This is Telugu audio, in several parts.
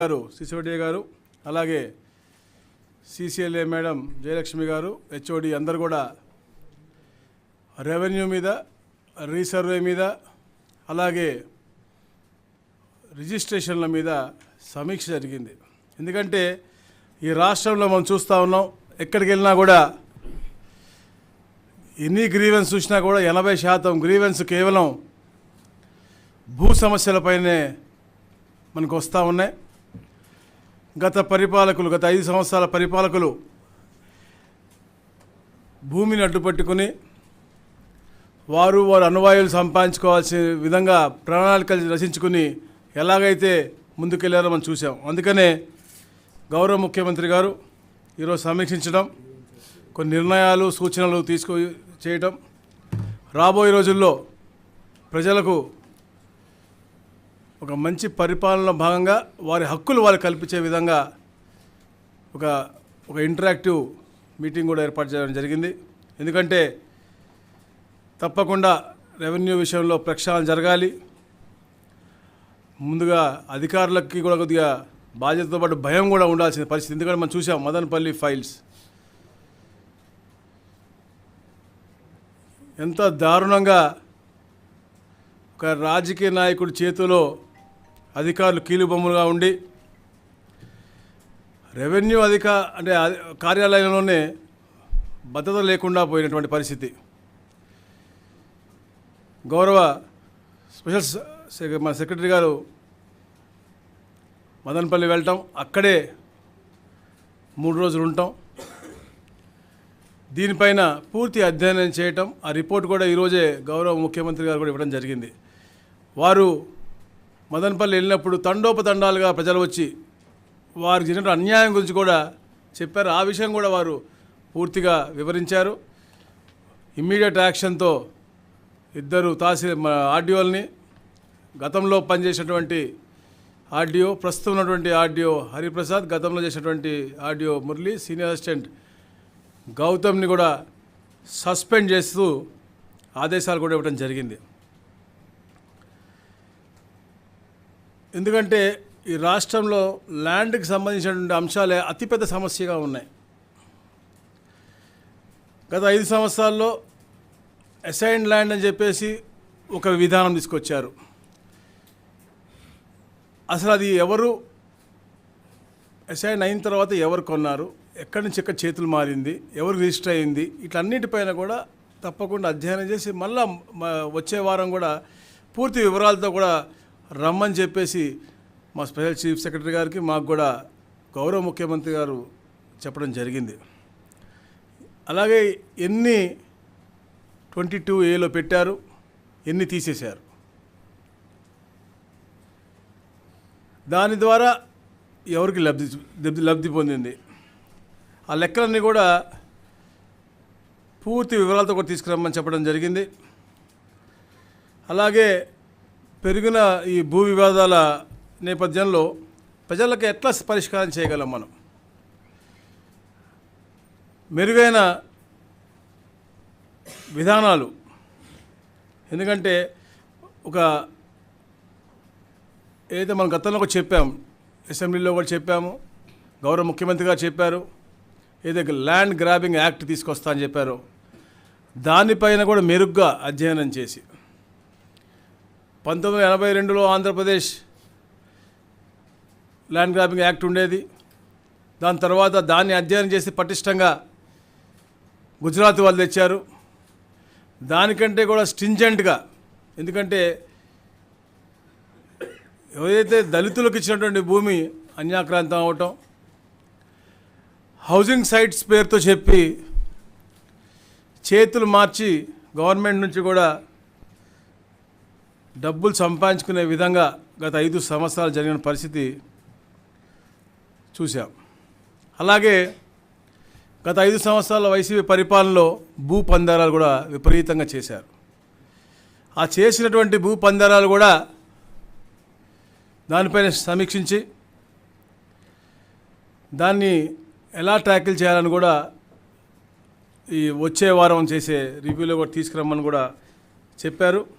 గారు సిసిఓడి గారు అలాగే సిసిఎల్ఏ మేడం జయలక్ష్మి గారు హెచ్ఓడి అందరు కూడా రెవెన్యూ మీద రీసర్వే మీద అలాగే రిజిస్ట్రేషన్ల మీద సమీక్ష జరిగింది. ఎందుకంటే ఈ రాష్ట్రంలో మనం చూస్తూ ఉన్నాం ఎక్కడికి వెళ్ళినా కూడా ఎన్ని గ్రీవెన్స్ చూసినా కూడా ఎనభై శాతం గ్రీవెన్స్ కేవలం భూ సమస్యలపైనే మనకు వస్తూ ఉన్నాయి. గత పరిపాలకులు గత ఐదు సంవత్సరాల పరిపాలకులు భూమిని అడ్డుపట్టుకుని వారు వారు అనువాయులు సంపాదించుకోవాల్సిన విధంగా ప్రణాళికలు రచించుకుని ఎలాగైతే ముందుకెళ్ళారో మనం చూసాం అందుకనే గౌరవ ముఖ్యమంత్రి గారు ఈరోజు సమీక్షించడం కొన్ని నిర్ణయాలు సూచనలు తీసుకు చేయటం రాబోయే రోజుల్లో ప్రజలకు ఒక మంచి పరిపాలన భాగంగా వారి హక్కులు వారు కల్పించే విధంగా ఒక ఒక ఇంటరాక్టివ్ మీటింగ్ కూడా ఏర్పాటు చేయడం జరిగింది. ఎందుకంటే తప్పకుండా రెవెన్యూ విషయంలో ప్రక్షాళన జరగాలి. ముందుగా అధికారులకి కూడా కొద్దిగా బాధ్యతతో పాటు భయం కూడా ఉండాల్సిన పరిస్థితి. ఎందుకంటే మనం చూసాం మదనపల్లి ఫైల్స్ ఎంత దారుణంగా ఒక రాజకీయ నాయకుడి చేతిలో అధికారులు కీలుబొమ్మలుగా ఉండి రెవెన్యూ అధిక అంటే కార్యాలయంలోనే భద్రత లేకుండా పోయినటువంటి పరిస్థితి. గౌరవ స్పెషల్ మన సెక్రటరీ గారు మదనపల్లి వెళ్ళటం అక్కడే మూడు రోజులు ఉంటాం దీనిపైన పూర్తి అధ్యయనం చేయటం ఆ రిపోర్ట్ కూడా ఈరోజే గౌరవ ముఖ్యమంత్రి గారు కూడా ఇవ్వడం జరిగింది. వారు మదనపల్లి వెళ్ళినప్పుడు తండోపతండాలుగా ప్రజలు వచ్చి వారికి జరిగిన అన్యాయం గురించి కూడా చెప్పారు. ఆ విషయం కూడా వారు పూర్తిగా వివరించారు. ఇమ్మీడియట్ యాక్షన్తో ఇద్దరు తహసీల్ మన ఆర్డీఓల్ని గతంలో పనిచేసినటువంటి ఆర్డీఓ ప్రస్తుతం ఉన్నటువంటి ఆర్డీఓ హరిప్రసాద్ గతంలో చేసినటువంటి ఆర్డీఓ మురళి సీనియర్ అసిస్టెంట్ గౌతమ్ని కూడా సస్పెండ్ చేస్తూ ఆదేశాలు కూడా ఇవ్వడం జరిగింది. ఎందుకంటే ఈ రాష్ట్రంలో ల్యాండ్కి సంబంధించినటువంటి అంశాలే అతిపెద్ద సమస్యగా ఉన్నాయి. గత ఐదు సంవత్సరాల్లో అసైన్ ల్యాండ్ అని చెప్పేసి ఒక విధానం తీసుకొచ్చారు. అసలు అది ఎవరు? అసైన్ అయిన తర్వాత ఎవరు కొన్నారు? ఎక్కడి నుంచి ఎక్కడ చేతులు మారింది? ఎవరు రిజిస్టర్ అయింది ఇట్లన్నిటిపైన కూడా తప్పకుండా అధ్యయనం చేసి మళ్ళా వచ్చే వారం కూడా పూర్తి వివరాలతో కూడా రమ్మని చెప్పేసి మా స్పెషల్ చీఫ్ సెక్రటరీ గారికి మాకు కూడా గౌరవ ముఖ్యమంత్రి గారు చెప్పడం జరిగింది. అలాగే ఎన్ని ట్వంటీ టూ ఏలో పెట్టారు ఎన్ని తీసేశారు? దాని ద్వారా ఎవరికి లబ్ధి లబ్ధి లబ్ధి పొందింది. ఆ లెక్కలన్నీ కూడా పూర్తి వివరాలతో కూడా తీసుకురమ్మని చెప్పడం జరిగింది. అలాగే పెరిగిన ఈ భూ వివాదాల నేపథ్యంలో ప్రజలకు ఎట్లా పరిష్కారం చేయగలం మనం? మెరుగైన విధానాలు. ఎందుకంటే ఒక ఏదైతే మనం గతంలో కూడా చెప్పాము అసెంబ్లీలో కూడా చెప్పాము గౌరవ ముఖ్యమంత్రి గారు చెప్పారు ఏదైతే ల్యాండ్ గ్రాబింగ్ యాక్ట్ తీసుకొస్తా అని చెప్పారు దానిపైన కూడా మెరుగ్గా అధ్యయనం చేసి పంతొమ్మిది వందల ఎనభై రెండులో ఆంధ్రప్రదేశ్ ల్యాండ్ గ్రాబింగ్ యాక్ట్ ఉండేది. దాని తర్వాత దాన్ని అధ్యయనం చేసి పటిష్టంగా గుజరాత్ వాళ్ళు తెచ్చారు. దానికంటే కూడా స్టింజెంట్గా ఎందుకంటే ఏదైతే దళితులకు ఇచ్చినటువంటి భూమి అన్యాక్రాంతం అవటం హౌసింగ్ సైట్స్ పేరుతో చెప్పి చేతులు మార్చి గవర్నమెంట్ నుంచి కూడా డబ్బులు సంపాదించుకునే విధంగా గత ఐదు సంవత్సరాలు జరిగిన పరిస్థితి చూశాం. అలాగే గత ఐదు సంవత్సరాల వైసీపీ పరిపాలనలో భూ పందారాలు కూడా విపరీతంగా చేశారు. ఆ చేసినటువంటి భూ పందారాలు కూడా దానిపైన సమీక్షించి దాన్ని ఎలా ట్యాకిల్ చేయాలని కూడా ఈ వచ్చే వారం చేసే రివ్యూలో కూడా తీసుకురమ్మని కూడా చెప్పారు.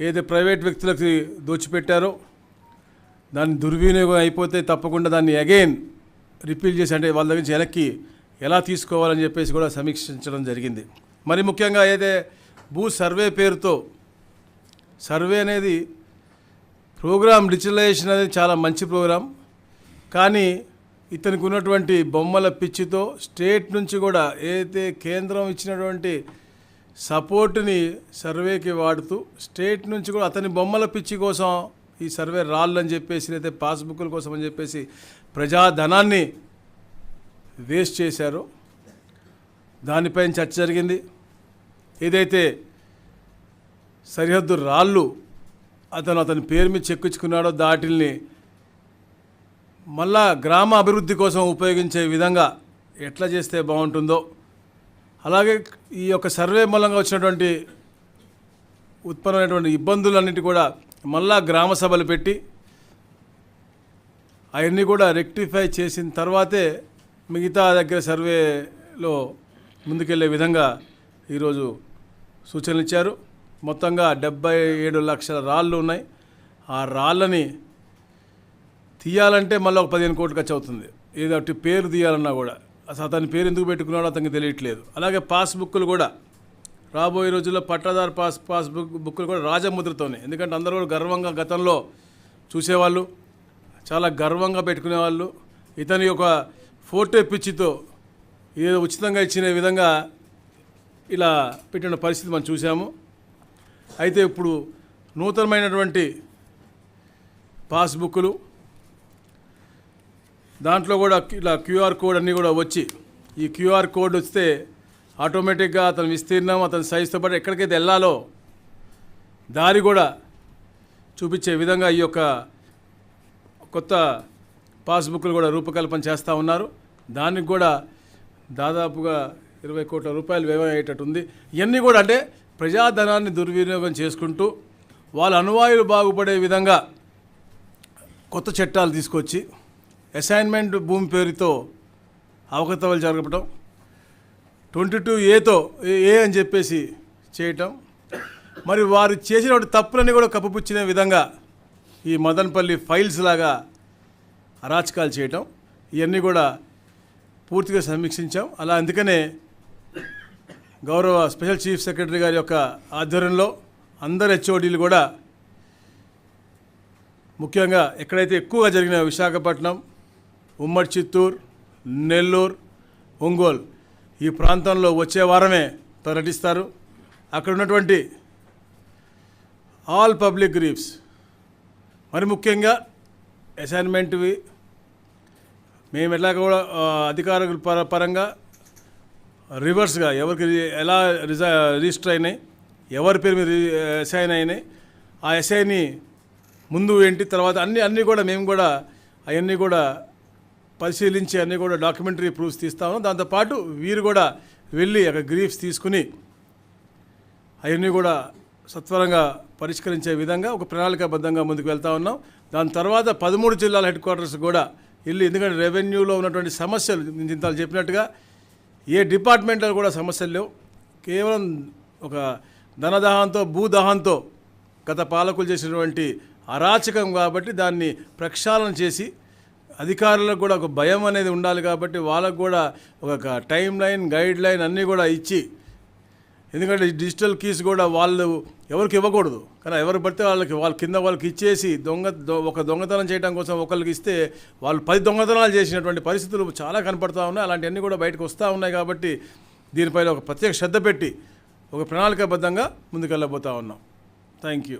ఏదైతే ప్రైవేట్ వ్యక్తులకి దోచిపెట్టారో దాన్ని దుర్వినియోగం అయిపోతే తప్పకుండా దాన్ని అగైన్ రిపీల్ చేసి అంటే వాళ్ళ దగ్గర నుంచి వెనక్కి ఎలా తీసుకోవాలని చెప్పేసి కూడా సమీక్షించడం జరిగింది. మరి ముఖ్యంగా అయితే భూ సర్వే పేరుతో సర్వే అనేది ప్రోగ్రామ్ డిజిటలైజేషన్ అనేది చాలా మంచి ప్రోగ్రాం. కానీ ఇతనికి ఉన్నటువంటి బొమ్మల పిచ్చితో స్టేట్ నుంచి కూడా ఏదైతే కేంద్రం ఇచ్చినటువంటి సపోర్ట్ని సర్వేకి వాడుతూ స్టేట్ నుంచి కూడా అతని బొమ్మల పిచ్చి కోసం ఈ సర్వే రాళ్ళని చెప్పేసి లేదా పాస్బుక్ల కోసం అని చెప్పేసి ప్రజాధనాన్ని వేస్ట్ చేశారు. దానిపైన చర్చ జరిగింది. ఏదైతే సరిహద్దు రాళ్ళు అతను అతని పేరు మీద చెక్కించుకున్నాడో దాటిల్ని మళ్ళా గ్రామ అభివృద్ధి కోసం ఉపయోగించే విధంగా ఎట్లా చేస్తే బాగుంటుందో అలాగే ఈ యొక్క సర్వే మూలంగా వచ్చినటువంటి ఉత్పన్నమైనటువంటి ఇబ్బందులన్నిటి కూడా మళ్ళా గ్రామ సభలు పెట్టి అవన్నీ కూడా రెక్టిఫై చేసిన తర్వాతే మిగతా దగ్గర సర్వేలో ముందుకెళ్ళే విధంగా ఈరోజు సూచనలు ఇచ్చారు. మొత్తంగా డెబ్బై ఏడు లక్షల రాళ్ళు ఉన్నాయి. ఆ రాళ్ళని తీయాలంటే మళ్ళీ ఒక పదిహేను కోట్లు ఖర్చు అవుతుంది ఏదో ఒకటి పేరు తీయాలన్నా కూడా. అసలు అతని పేరు ఎందుకు పెట్టుకున్నాడో అతనికి తెలియట్లేదు. అలాగే పాస్బుక్లు కూడా. రాబోయే రోజుల్లో పట్టాదారు పాస్ పాస్బుక్ బుక్లు కూడా రాజముద్రతోనే. ఎందుకంటే అందరూ కూడా గర్వంగా గతంలో చూసేవాళ్ళు చాలా గర్వంగా పెట్టుకునేవాళ్ళు. ఇతని యొక్క ఫోటో పిచ్చితో ఏదో ఉచితంగా ఇచ్చిన విధంగా ఇలా పెట్టిన పరిస్థితి మనం చూసాము అయితే ఇప్పుడు నూతనమైనటువంటి పాస్బుక్లు దాంట్లో కూడా ఇలా క్యూఆర్ కోడ్ అన్నీ కూడా వచ్చి ఈ క్యూఆర్ కోడ్ వస్తే ఆటోమేటిక్గా అతని విస్తీర్ణం అతని సైజుతో పాటు ఎక్కడికైతే వెళ్ళాలో దారి కూడా చూపించే విధంగా ఈ యొక్క కొత్త పాస్బుక్లు కూడా రూపకల్పన చేస్తూ ఉన్నారు. దానికి కూడా దాదాపుగా ఇరవై కోట్ల రూపాయలు వ్యయం అయ్యేటట్టుంది ఇవన్నీ కూడా అంటే ప్రజాధనాన్ని దుర్వినియోగం చేసుకుంటూ వాళ్ళ అనువాయులు బాగుపడే విధంగా కొత్త చట్టాలు తీసుకొచ్చి అసైన్మెంట్ భూమి పేరుతో అవకతవలు జరగటం ట్వంటీ టూ ఏతో ఏ అని చెప్పేసి చేయటం మరి వారు చేసిన తప్పులన్నీ కూడా కప్పుపుచ్చిన విధంగా ఈ మదన్పల్లి ఫైల్స్ లాగా అరాచకాలు చేయటం ఇవన్నీ కూడా పూర్తిగా సమీక్షించాం. అలా అందుకనే గౌరవ స్పెషల్ చీఫ్ సెక్రటరీ గారి యొక్క ఆధ్వర్యంలో అందరు హెచ్ఓడీలు కూడా ముఖ్యంగా ఎక్కడైతే ఎక్కువగా జరిగిన విశాఖపట్నం ఉమ్మడి చిత్తూరు నెల్లూరు ఒంగోలు ఈ ప్రాంతంలో వచ్చే వారమే పర్యటిస్తారు అక్కడ ఉన్నటువంటి ఆల్ పబ్లిక్ గ్రీఫ్స్ మరి ముఖ్యంగా అసైన్మెంట్వి మేము ఎట్లా కూడా ఆ, అధికారుల పర పరంగా రివర్స్గా ఎవరికి ఎలా రిజా రిజిస్టర్ అయినాయి ఎవరి పేరు మీద రి- అసైన్ అయినాయి ఆ ఎస్ఐని ముందు ఏంటి తర్వాత అన్ని అన్నీ కూడా మేము కూడా అవన్నీ కూడా పరిశీలించి అన్నీ కూడా డాక్యుమెంటరీ ప్రూఫ్స్ తీస్తాము దాంతోపాటు వీరు కూడా వెళ్ళి అక్కడ గ్రీఫ్స్ తీసుకుని అవన్నీ కూడా సత్వరంగా పరిష్కరించే విధంగా ఒక ప్రణాళికాబద్ధంగా ముందుకు వెళ్తా ఉన్నాం. దాని తర్వాత పదమూడు జిల్లాల హెడ్ క్వార్టర్స్ కూడా వెళ్ళి ఎందుకంటే రెవెన్యూలో ఉన్నటువంటి సమస్యలు నేను ఇంత చెప్పినట్టుగా ఏ డిపార్ట్మెంట్లో కూడా సమస్యలు లేవు. కేవలం ఒక ధనదహంతో భూదహంతో గత పాలకులు చేసినటువంటి అరాచకం కాబట్టి దాన్ని ప్రక్షాళన చేసి అధికారులకు కూడా ఒక భయం అనేది ఉండాలి కాబట్టి వాళ్ళకు కూడా ఒక టైం లైన్ గైడ్ లైన్ అన్నీ కూడా ఇచ్చి ఎందుకంటే డిజిటల్ కీస్ కూడా వాళ్ళు ఎవరికి ఇవ్వకూడదు. కానీ ఎవరు పడితే వాళ్ళకి వాళ్ళ కింద వాళ్ళకి ఇచ్చేసి దొంగ దొ- ఒక దొంగతనం చేయడం కోసం ఒకరికి ఇస్తే వాళ్ళు పది దొంగతనాలు చేసినటువంటి పరిస్థితులు చాలా కనపడుతూ ఉన్నాయి. అలాంటివన్నీ కూడా బయటకు వస్తూ ఉన్నాయి కాబట్టి దీనిపైన ఒక ప్రత్యేక శ్రద్ధ పెట్టి ఒక ప్రణాళికాబద్ధంగా ముందుకెళ్ళబోతూ ఉన్నాం. Thank you